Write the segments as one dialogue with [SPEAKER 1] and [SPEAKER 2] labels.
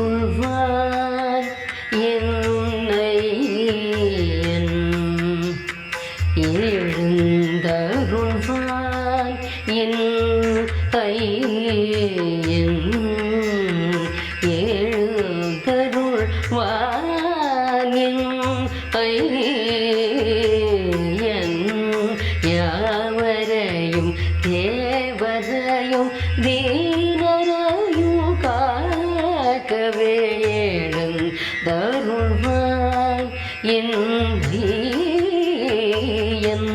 [SPEAKER 1] எழுந்தருள்வார் என்னை என் எழுந்தருள்வார் என் ஐயன்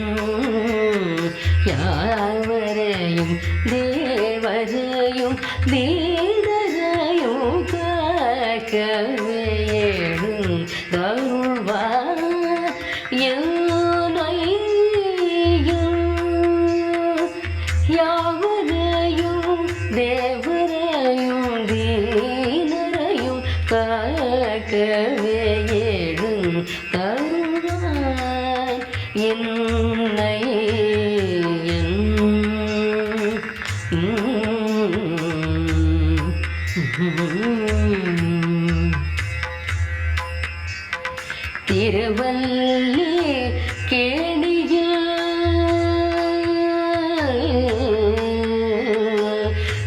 [SPEAKER 1] தீயன் யாவரையும் தேவரையும் தீனரையும் என்னை என் திருவல்லி கேணியில்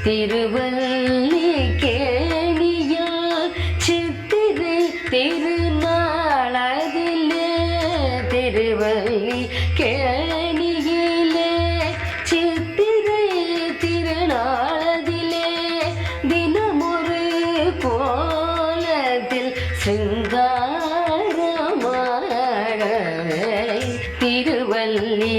[SPEAKER 1] திருவல்லி கேணியால் சித்திரை திரு வள்ளி கேணியிலே சித்திரை திருநாளதிலே தினமொரு கோலத்தில் சிங்காரமாக திருவள்ளி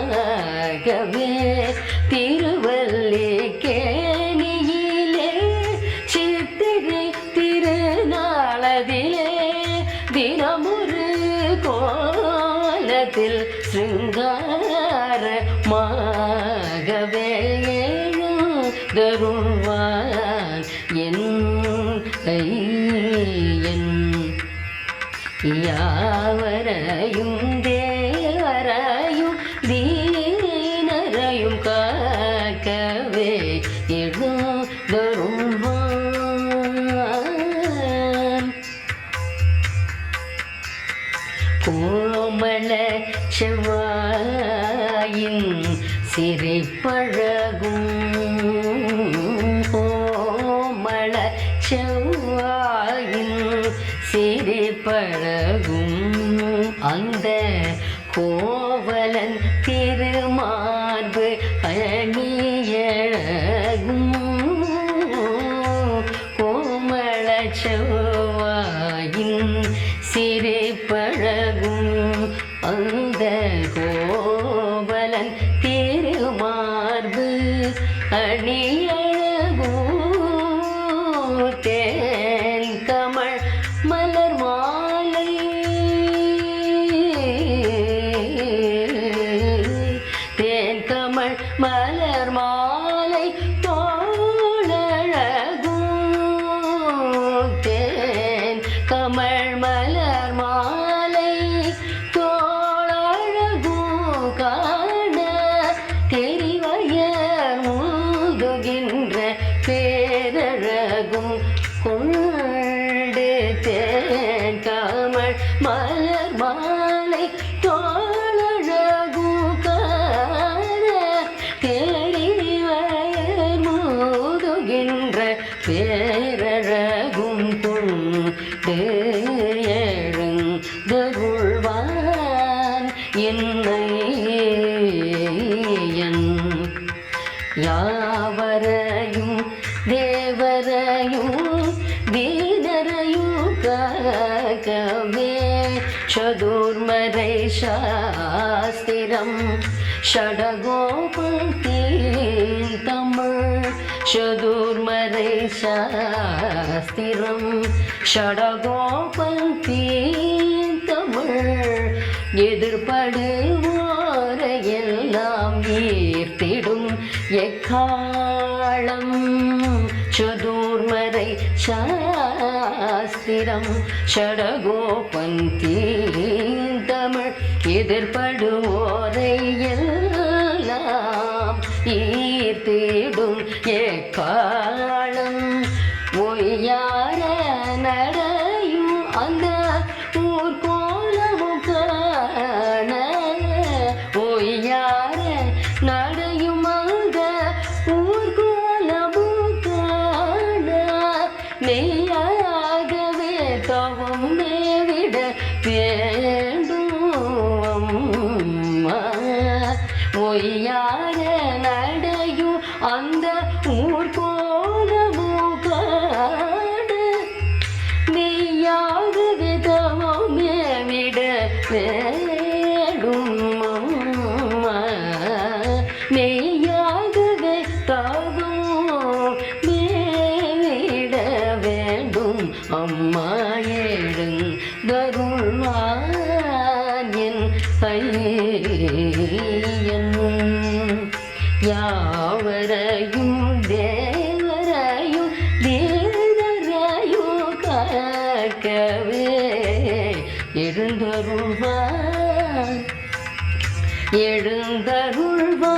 [SPEAKER 1] சிங்காரமாகவே திருவல்லி கேணியிலே சித்திரை திருநாளதிலே தினமுரு கோலத்தில் சிங்கார சிங்காரமாகவே தருள்வான் என் ஐயன் யாவரையும் தே தீனரையும் காக்கவே எழுந்தரும் கோமல செவ்வாயின் சிறைப்பழகும் கோமல செவ்வாயின் சிறைப்பழகும் அந்த கோவலன் திருமார்பு அணியழகும். கோமள பேரழகும் கொண்டு தேன் மலர் மாலை தோழழகும் காண தெரிவயர் மூதுகின்ற பேரழகும் கொண்டு எழுந்தருள்வான் என்னை என் யாவரையும் சதுர்மறை சாஸ்திரம் ஷடகோபத்தீன் தமிழ் சதுர்மறை சாஸ்திரம் தமிழ் எதிர்படுவோர் எல்லாம் ஈர்த்திடும் எக்காலம் சதுர்மறை சாஸ்திரம் ஷடகோபந்தி தமிழ் எதிர்படுவோரை எல்லாம் ஈர்த்திடும் எக்காலம் ஒய்யார நடையும் அந்த ஊர் கோலமும் காண ஒய்யார நடையும் அந்த ஊர் கோலமும் காண. நெய் அம்மா எழுந்தருள்வான் என் பையன் யாவரையும் தேவரையும் தேவரையும் காக்கவே எழுந்தருள்வான் எழுந்தருள்வான்.